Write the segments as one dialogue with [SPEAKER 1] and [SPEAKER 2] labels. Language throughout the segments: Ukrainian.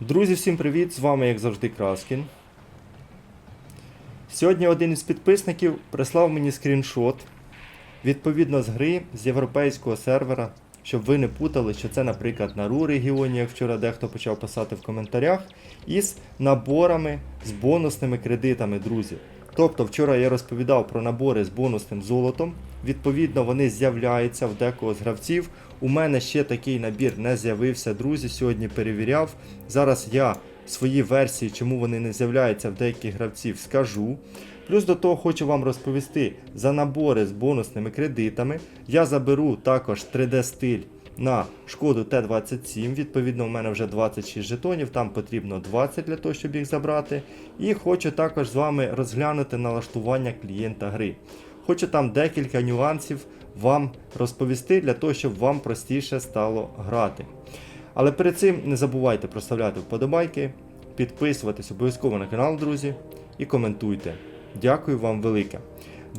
[SPEAKER 1] Друзі, всім привіт! З вами, як завжди, Краскін. Сьогодні один із підписників прислав мені скріншот відповідно з гри з європейського сервера, щоб ви не путали, що це, наприклад, на РУ регіоні, як вчора дехто почав писати в коментарях, із наборами з бонусними кредитами, друзі. Тобто, вчора я розповідав про набори з бонусним золотом. Відповідно, вони з'являються в декого з гравців. У мене ще такий набір не з'явився, друзі. Сьогодні перевіряв. Зараз я свої версії, чому вони не з'являються в деяких гравців, скажу. Плюс до того хочу вам розповісти за набори з бонусними кредитами. Я заберу також 3D-стиль на шкоду Т-27. Відповідно, у мене вже 26 жетонів, там потрібно 20 для того, щоб їх забрати. І хочу також з вами розглянути налаштування клієнта гри. Хочу там декілька нюансів вам розповісти для того, щоб вам простіше стало грати. Але перед цим не забувайте проставляти вподобайки, підписуватись обов'язково на канал, друзі, і коментуйте. Дякую вам велике.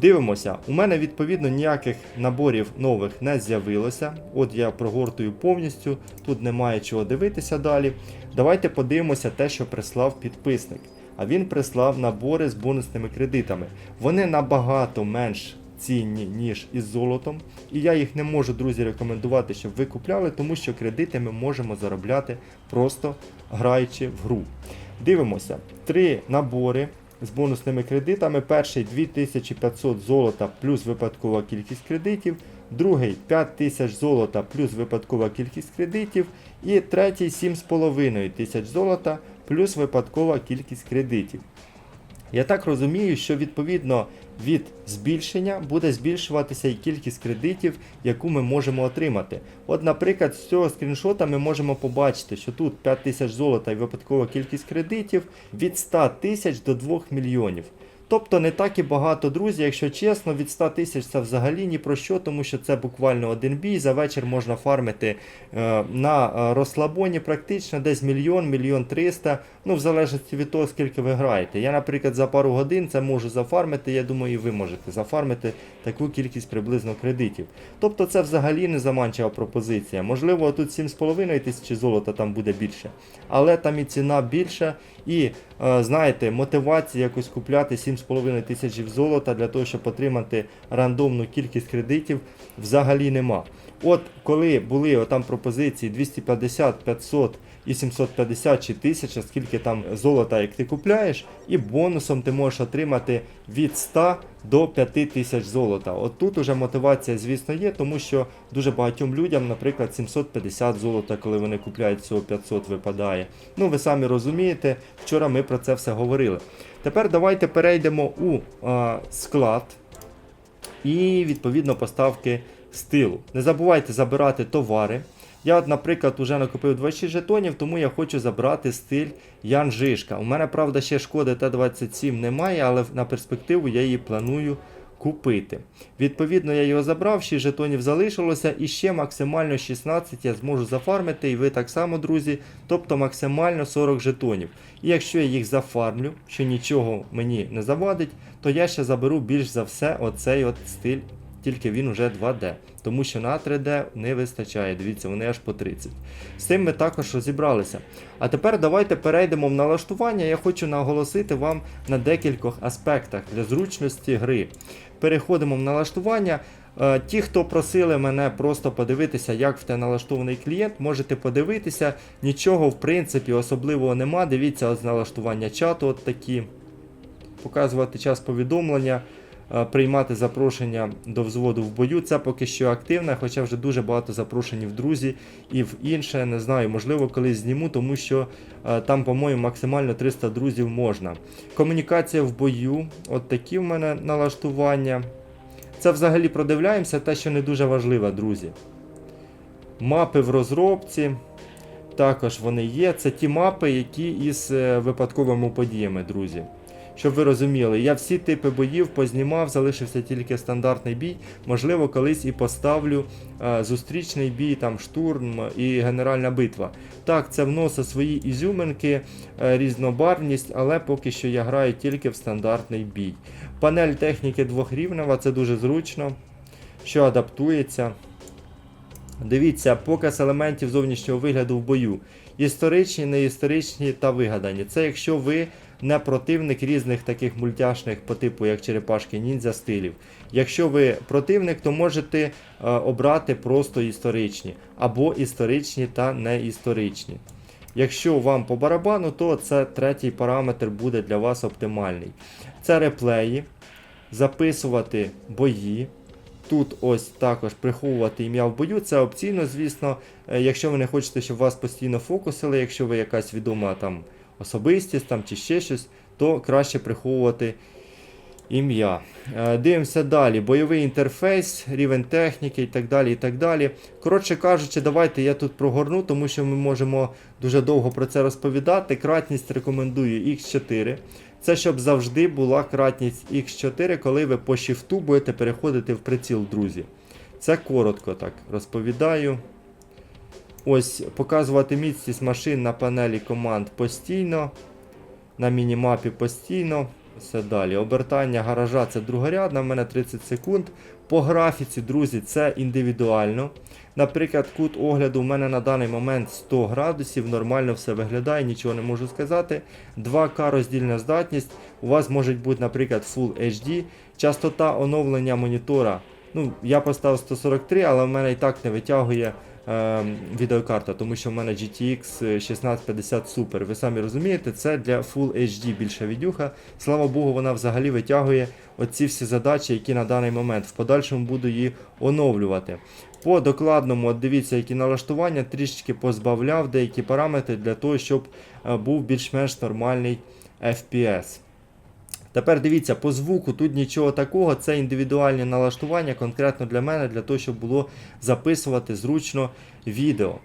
[SPEAKER 1] Дивимося, у мене відповідно ніяких наборів нових не з'явилося. От я прогортую повністю, тут немає чого дивитися далі. Давайте подивимося те, що прислав підписник. А він прислав набори з бонусними кредитами. Вони набагато менш цінні, ніж із золотом. І я їх не можу, друзі, рекомендувати, щоб ви купляли, тому що кредити ми можемо заробляти просто граючи в гру. Дивимося, три набори з бонусними кредитами. Перший 2500 золота плюс випадкова кількість кредитів. Другий 5000 золота плюс випадкова кількість кредитів. І третій 7500 золота плюс випадкова кількість кредитів. Я так розумію, що відповідно від збільшення буде збільшуватися і кількість кредитів, яку ми можемо отримати. От, наприклад, з цього скріншота ми можемо побачити, що тут 5 тисяч золота і випадкова кількість кредитів від 100 тисяч до 2 мільйонів. Тобто не так і багато, друзі, якщо чесно, від 100 тисяч це взагалі ні про що, тому що це буквально один бій. За вечір можна фармити е, на е, розслабоні практично десь мільйон, мільйон триста, ну в залежності від того, скільки ви граєте. Я, наприклад, за пару годин це можу зафармити, я думаю, і ви можете зафармити таку кількість приблизно кредитів. Тобто це взагалі не заманчива пропозиція. Можливо, тут 7,5 тисячі золота там буде більше, але там і ціна більша, і е, знаєте, мотивація якось купляти 7,5 тисяч золота для того, щоб отримати рандомну кількість кредитів, взагалі нема. От коли були там пропозиції 250, 500 і 750 чи 1000, скільки там золота, як ти купляєш, і бонусом ти можеш отримати від 100 до 5000 золота. От тут уже мотивація, звісно, є, тому що дуже багатьом людям, наприклад, 750 золота, коли вони купляють всього 500, випадає. Ну, ви самі розумієте, вчора ми про це все говорили. Тепер давайте перейдемо у а, склад і відповідно поставки стилу. Не забувайте забирати товари. Я, наприклад, вже накупив 26 жетонів, тому я хочу забрати стиль Ян Жишка. У мене, правда, ще шкоди Т-27 немає, але на перспективу я її планую купити. Відповідно, я його забрав, 6 жетонів залишилося, і ще максимально 16 я зможу зафармити, і ви так само, друзі, тобто максимально 40 жетонів. І якщо я їх зафармлю, що нічого мені не завадить, то я ще заберу більш за все оцей от стиль тільки він уже 2D, тому що на 3D не вистачає. Дивіться, вони аж по 30. З цим ми також розібралися. А тепер давайте перейдемо в налаштування. Я хочу наголосити вам на декількох аспектах для зручності гри. Переходимо в налаштування. Е, Ті, хто просили мене просто подивитися, як в те налаштований клієнт, можете подивитися. Нічого в принципі особливого нема. Дивіться от налаштування чату, от такі. Показувати час повідомлення, приймати запрошення до взводу в бою. Це поки що активне, хоча вже дуже багато запрошень в друзі і в інше. Не знаю, можливо, колись зніму, тому що е, там, по-моєму, максимально 300 друзів можна. Комунікація в бою, от такі в мене налаштування. Це взагалі продивляємося, те, що не дуже важливо, друзі. Мапи в розробці. Також вони є. Це ті мапи, які із е, випадковими подіями, друзі. Щоб ви розуміли, я всі типи боїв познімав, залишився тільки стандартний бій. Можливо, колись і поставлю е, зустрічний бій, там штурм і генеральна битва. Так, це вносить свої ізюминки, е, різнобарвність, але поки що я граю тільки в стандартний бій. Панель техніки двохрівнева, це дуже зручно, що адаптується. Дивіться, показ елементів зовнішнього вигляду в бою. історичні, неісторичні та вигадані. Це якщо ви не противник різних таких мультяшних по типу, як черепашки ніндзя стилів. Якщо ви противник, то можете е, обрати просто історичні або історичні та неісторичні. Якщо вам по барабану, то це третій параметр буде для вас оптимальний. Це реплеї, записувати бої. Тут ось також приховувати ім'я в бою. Це опційно, звісно. Е, Якщо ви не хочете, щоб вас постійно фокусили, якщо ви якась відома там особистість там, чи ще щось, то краще приховувати ім'я. Е, Дивимося далі. Бойовий інтерфейс, рівень техніки і так далі. і так далі. Коротше кажучи, давайте я тут прогорну, тому що ми можемо дуже довго про це розповідати. Кратність рекомендую X4. Це щоб завжди була кратність X4, коли ви по шифту будете переходити в приціл, друзі. Це коротко так розповідаю. Ось показувати міцність машин на панелі команд постійно. На мінімапі постійно. Все далі. Обертання гаража це другорядна, в мене 30 секунд. По графіці, друзі, це індивідуально. Наприклад, кут огляду у мене на даний момент 100 градусів, нормально все виглядає, нічого не можу сказати. 2К роздільна здатність. У вас може бути, наприклад, Full HD. Частота оновлення монітора. Ну, я поставив 143, але в мене і так не витягує відеокарта, тому що в мене GTX 1650 Super. Ви самі розумієте, це для Full HD більша відюха. Слава Богу, вона взагалі витягує оці всі задачі, які на даний момент. В подальшому буду її оновлювати. По докладному, от дивіться, які налаштування, трішечки позбавляв деякі параметри для того, щоб е, був більш-менш нормальний FPS. Тепер дивіться, по звуку тут нічого такого, це індивідуальні налаштування конкретно для мене, для того, щоб було записувати зручно відео.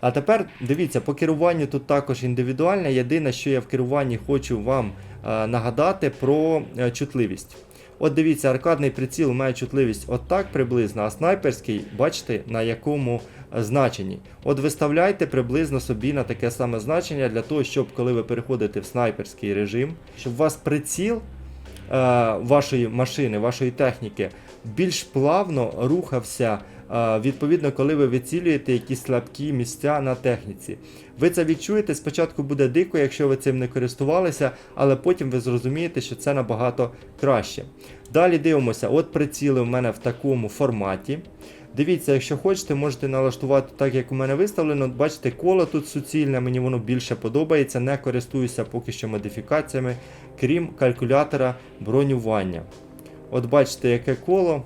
[SPEAKER 1] А тепер дивіться, по керуванню тут також індивідуальне. Єдине, що я в керуванні хочу вам е, нагадати про е, чутливість. От дивіться, аркадний приціл має чутливість отак приблизно, а снайперський, бачите, на якому е, значенні. От виставляйте приблизно собі на таке саме значення для того, щоб коли ви переходите в снайперський режим, щоб у вас приціл вашої машини, вашої техніки більш плавно рухався. е, Відповідно, коли ви вицілюєте якісь слабкі місця на техніці. Ви це відчуєте, спочатку буде дико, якщо ви цим не користувалися, але потім ви зрозумієте, що це набагато краще. Далі дивимося, от приціли в мене в такому форматі. Дивіться, якщо хочете, можете налаштувати так, як у мене виставлено. Бачите, коло тут суцільне, мені воно більше подобається. Не користуюся поки що модифікаціями, крім калькулятора бронювання. От бачите, яке коло.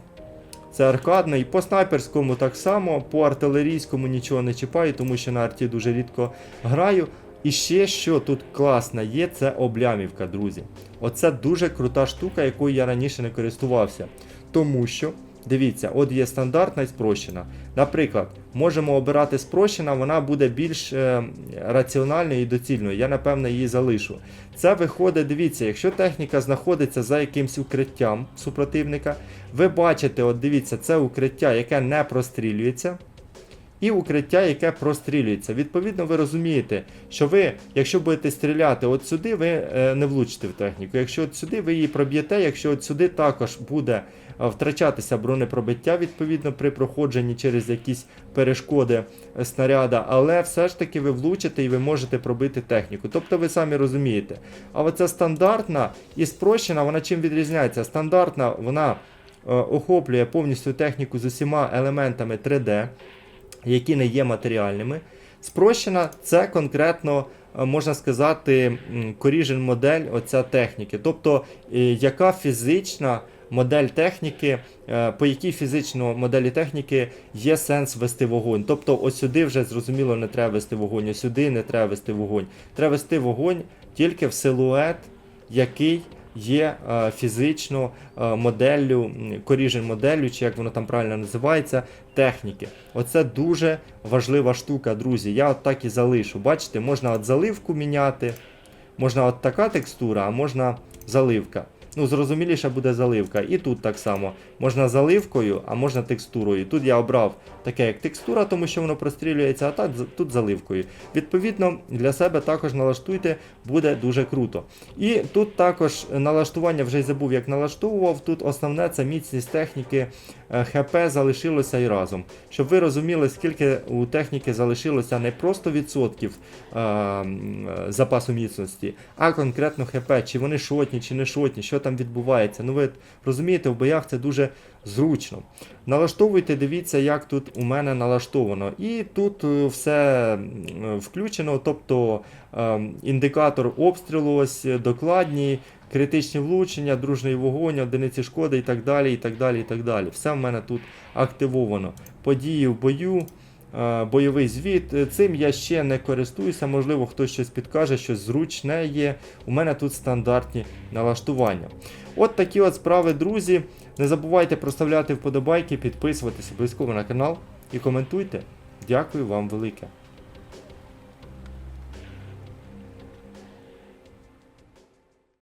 [SPEAKER 1] Це аркадне. І по снайперському так само, по артилерійському нічого не чіпаю, тому що на арті дуже рідко граю. І ще що тут класно є, це облямівка, друзі. Оце дуже крута штука, якою я раніше не користувався. Тому що, дивіться, от є стандартна і спрощена. Наприклад, можемо обирати спрощена, вона буде більш е, раціональною і доцільною. Я, напевно, її залишу. Це виходить, дивіться, якщо техніка знаходиться за якимсь укриттям супротивника, ви бачите, от дивіться, це укриття, яке не прострілюється. І укриття, яке прострілюється. Відповідно, ви розумієте, що ви, якщо будете стріляти от сюди, ви е, не влучите в техніку. Якщо от сюди ви її проб'єте, якщо от сюди також буде е, втрачатися бронепробиття, відповідно, при проходженні через якісь перешкоди е, снаряда, але все ж таки ви влучите і ви можете пробити техніку. Тобто ви самі розумієте. А оця стандартна і спрощена, вона чим відрізняється? Стандартна, вона охоплює повністю техніку з усіма елементами 3D які не є матеріальними. Спрощена це конкретно, е, можна сказати, коріжен модель оця техніки. Тобто, е, яка фізична модель техніки, е, по якій фізично моделі техніки є сенс вести вогонь. Тобто, ось сюди вже зрозуміло не треба вести вогонь, ось сюди не треба вести вогонь. Треба вести вогонь тільки в силует, який є е, фізично е, моделлю, коріжен моделлю, чи як воно там правильно називається, техніки. Оце дуже важлива штука, друзі. Я от так і залишу. Бачите, можна от заливку міняти, можна от така текстура, а можна заливка. Ну, зрозуміліше буде заливка. І тут так само. Можна заливкою, а можна текстурою. Тут я обрав таке як текстура, тому що воно прострілюється, а так тут заливкою. Відповідно, для себе також налаштуйте, буде дуже круто. І тут також налаштування вже й забув, як налаштовував. Тут основне це міцність техніки е, ХП залишилося і разом. Щоб ви розуміли, скільки у техніки залишилося не просто відсотків е, е, запасу міцності, а конкретно ХП, чи вони шотні, чи не шотні, що там відбувається. Ну ви розумієте, в боях це дуже зручно. Налаштовуйте, дивіться, як тут у мене налаштовано. І тут е, все включено, тобто е, індикатор обстрілу, ось е, докладні, критичні влучення, дружний вогонь, одиниці шкоди і так далі. і так далі, і так далі. Все в мене тут активовано. Події в бою. Е, Бойовий звіт. Е, Цим я ще не користуюся, можливо, хтось щось підкаже, щось зручне є. У мене тут стандартні налаштування. От такі от справи, друзі. Не забувайте проставляти вподобайки, підписуватися обов'язково на канал і коментуйте. Дякую вам велике.